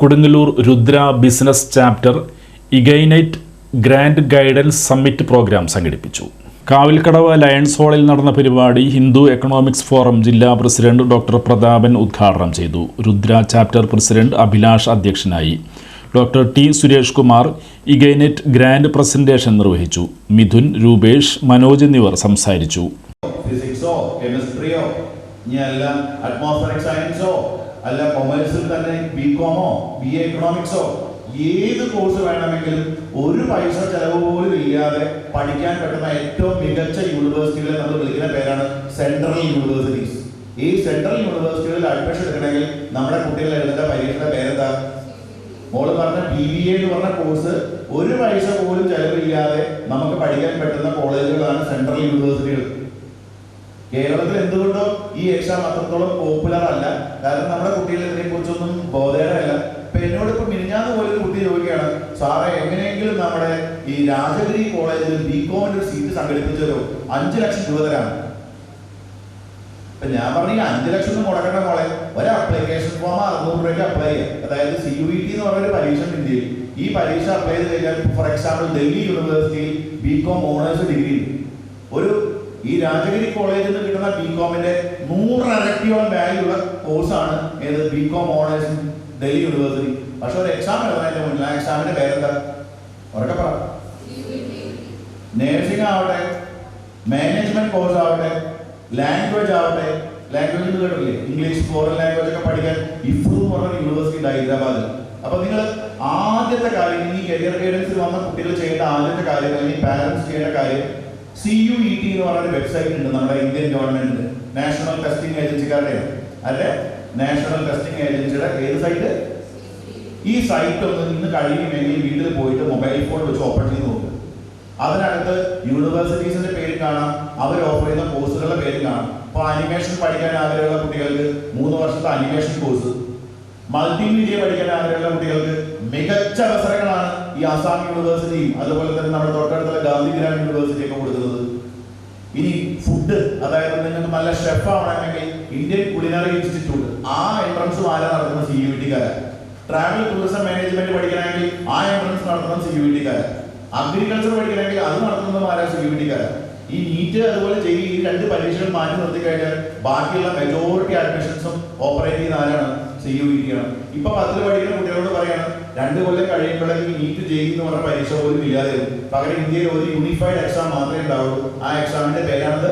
Kodungallur Rudra business chapter ignite grand guidance summit program സംഘടിപ്പിച്ചു. Kavilkadavu lions ഹാളിൽ നടന്ന പരിപാടി ഹിന്ദു എക്കണോമിക്സ് ഫോറം ജില്ലാ പ്രസിഡന്റ് ഡോക്ടർ പ്രതാപൻ ഉദ്ഘാടനം ചെയ്തു. രുദ്ര ചാപ്റ്റർ പ്രസിഡന്റ് അഭിലാഷ് അധ്യക്ഷനായി. Doctor T Suresh Kumar ignite grand presentation നിർവഹിച്ചു. മിഥുൻ രൂപേഷ് മനോജ് എന്നിവർ സംസാരിച്ചു. ഫിസിക്സോ കെമിസ്ട്രിയോ സയൻസോ അല്ല കൊമേഴ്സിൽ തന്നെ ബി കോമോ ബി എ എക്കണോമിക്സോ ഏത് കോഴ്സ് വേണമെങ്കിലും ഒരു പൈസ ചെലവ് പോലും ഇല്ലാതെ പഠിക്കാൻ പറ്റുന്ന ഏറ്റവും മികച്ച യൂണിവേഴ്സിറ്റികളെ നമ്മൾ വിളിക്കുന്ന പേരാണ് സെൻട്രൽ യൂണിവേഴ്സിറ്റീസ് ഈ സെൻട്രൽ യൂണിവേഴ്സിറ്റികളിൽ അഡ്മിഷൻ എടുക്കണമെങ്കിൽ നമ്മുടെ കുട്ടികൾ എഴുതേണ്ട പരീക്ഷയുടെ പേരെന്താ? മോൾ പറഞ്ഞ ബി ബി എന്ന് പറഞ്ഞ കോഴ്സ് ഒരു പൈസ പോലും ചെലവില്ലാതെ നമുക്ക് പഠിക്കാൻ പറ്റുന്ന കോളേജുകളാണ് സെൻട്രൽ യൂണിവേഴ്സിറ്റികൾ കേരളത്തിൽ എന്തുകൊണ്ടോ ഈ എക്സാം അത്രത്തോളം പോപ്പുലർ അല്ല. കാരണം നമ്മുടെ കുട്ടികൾ ഇതിനെ കുറിച്ചൊന്നും ബോധേടല്ല ഇപ്പൊ എന്നോട് ഇപ്പൊ മിനിഞ്ഞാന്ന് പോലെ ഒരു കുട്ടി ചോദിക്കുകയാണ് സാറേ എങ്ങനെയെങ്കിലും നമ്മുടെ ഈ രാജഗിരി കോളേജിൽ ബി കോമിന്റെ സീറ്റ് സംഘടിപ്പിച്ചതോ അഞ്ചു ലക്ഷം രൂപ തരാം. ഇപ്പൊ ഞാൻ പറഞ്ഞ അഞ്ചു ലക്ഷം ഒന്നും മുടക്കേണ്ട മോളെ. ഒരു അപ്ലിക്കേഷൻ ഫോം അറുന്നൂറ് രൂപയ്ക്ക് അപ്ലൈ ചെയ്യുക അതായത് സി യു ഇ ടി എന്ന് പറഞ്ഞൊരു പരീക്ഷ ഇന്ത്യയിൽ. ഈ പരീക്ഷ അപ്ലൈ ചെയ്ത് കഴിഞ്ഞാൽ ഫോർ എക്സാമ്പിൾ ഡൽഹി യൂണിവേഴ്സിറ്റിയിൽ ബി കോം ഓണേഴ്സ് ഡിഗ്രി ഒരു ഈ രാജഗിരി കോളേജിൽ നിന്ന് കിട്ടുന്ന ബി കോമിന്റെ നൂറരട്ടിയോളം വാല്യൂ ഉള്ള കോഴ്സാണ് ഏത്? B com honours Delhi university പക്ഷെ ഒരു എക്സാം എഴുതാനായിട്ട് മുന്നിൽ. ആ എക്സാമിന്റെ പേരെന്താ? ഉറക്കെ പറ. നേഴ്സിംഗ് ആവട്ടെ മാനേജ്മെന്റ് കോഴ്സ് ആവട്ടെ ലാംഗ്വേജ് ആവട്ടെ. ലാംഗ്വേജ് കേട്ടില്ലേ ഇംഗ്ലീഷ് ഫോറിൻ ലാംഗ്വേജ് ഒക്കെ പഠിക്കാൻ ഇഫ്രു പറഞ്ഞ യൂണിവേഴ്സിറ്റി ഉണ്ട് ഹൈദരാബാദിൽ. അപ്പൊ നിങ്ങൾ ആദ്യത്തെ കാര്യം ഈ കരിയർ ഗൈഡൻസിൽ വന്ന കുട്ടികൾ ചെയ്യേണ്ട ആദ്യത്തെ കാര്യം അല്ലെങ്കിൽ പാരന്റ്സ് ചെയ്യേണ്ട കാര്യം സി യു ഇ ടി എന്ന് പറയുന്ന വെബ്സൈറ്റ് ഉണ്ട് നമ്മുടെ ഇന്ത്യൻ ഗവൺമെന്റിന്റെ നാഷണൽ ടെസ്റ്റിംഗ് ഏജൻസിക്കാരുടെ അല്ലെ? നാഷണൽ ടെസ്റ്റിംഗ് ഏജൻസിയുടെ ഏത് സൈറ്റ് ഈ സൈറ്റ് ഒന്ന് ഇന്ന് കഴിയുമെങ്കിൽ വീട്ടിൽ പോയിട്ട് മൊബൈൽ ഫോൺ വെച്ച് ഓപ്പൺ ചെയ്ത് നോക്കുക അതിനകത്ത് യൂണിവേഴ്സിറ്റീസിന്റെ പേര് കാണാം അവർ ഓഫർ ചെയ്യുന്ന കോഴ്സുകളുടെ പേര് കാണാം. ഇപ്പൊ അനിമേഷൻ പഠിക്കാൻ ആഗ്രഹമുള്ള കുട്ടികൾക്ക് മൂന്ന് വർഷത്തെ അനിമേഷൻ കോഴ്സ് മൾട്ടിമീഡിയ പഠിക്കാൻ ആഗ്രഹമുള്ള കുട്ടികൾക്ക് മികച്ച അവസരങ്ങളാണ് ഈ ആസാം യൂണിവേഴ്സിറ്റിയും അതുപോലെ തന്നെ നമ്മുടെ തൊട്ടടുത്തുള്ള ഗാന്ധിഗ്രാം യൂണിവേഴ്സിറ്റി ഒക്കെ കൊടുക്കുന്നത്. അതായത് നിങ്ങൾക്ക് നല്ല ഷെഫ് ആവണമെങ്കിൽ ഇന്ത്യൻ കുളിനറി ഇൻസ്റ്റിറ്റ്യൂട്ട് ആ എൻട്രൻസ് ആരാ നടത്തുന്ന സി യു ടിക്കാരൻ ട്രാവൽ ടൂറിസം മാനേജ്മെന്റ് പഠിക്കണമെങ്കിൽ ആ എൻട്രൻസ് നടത്തുന്ന സി യു ടിക്കാരൻ അഗ്രികൾച്ചർ പഠിക്കണമെങ്കിൽ അത് നടത്തുന്നത് ആരാ? സി യു ടിക്കാരൻ ഈ നീറ്റ് അതുപോലെ ചെയ്യും ഈ രണ്ട് പരീക്ഷകൾ മാറ്റി നിർത്തി കഴിഞ്ഞാൽ ബാക്കിയുള്ള മെജോറിറ്റി അഡ്മിഷൻസും ഓപ്പറേറ്റ് ചെയ്യുന്ന ആരാണ്? സി യു ടി ആണ്. ഇപ്പൊ പത്തിൽ പഠിക്കുന്ന കുട്ടികളോട് പറയാണ് രണ്ട് കൊല്ലം കഴിയുമ്പോഴേക്കും നീറ്റ് ജെയി എന്ന് പറഞ്ഞ പരീക്ഷ പോലും ഇല്ലാതെ പകരം ഇന്ത്യയിൽ ഒരു യൂണിഫൈഡ് എക്സാം മാത്രമേ ഉണ്ടാവുള്ളൂ. ആ എക്സാമിന്റെ പേരാണത്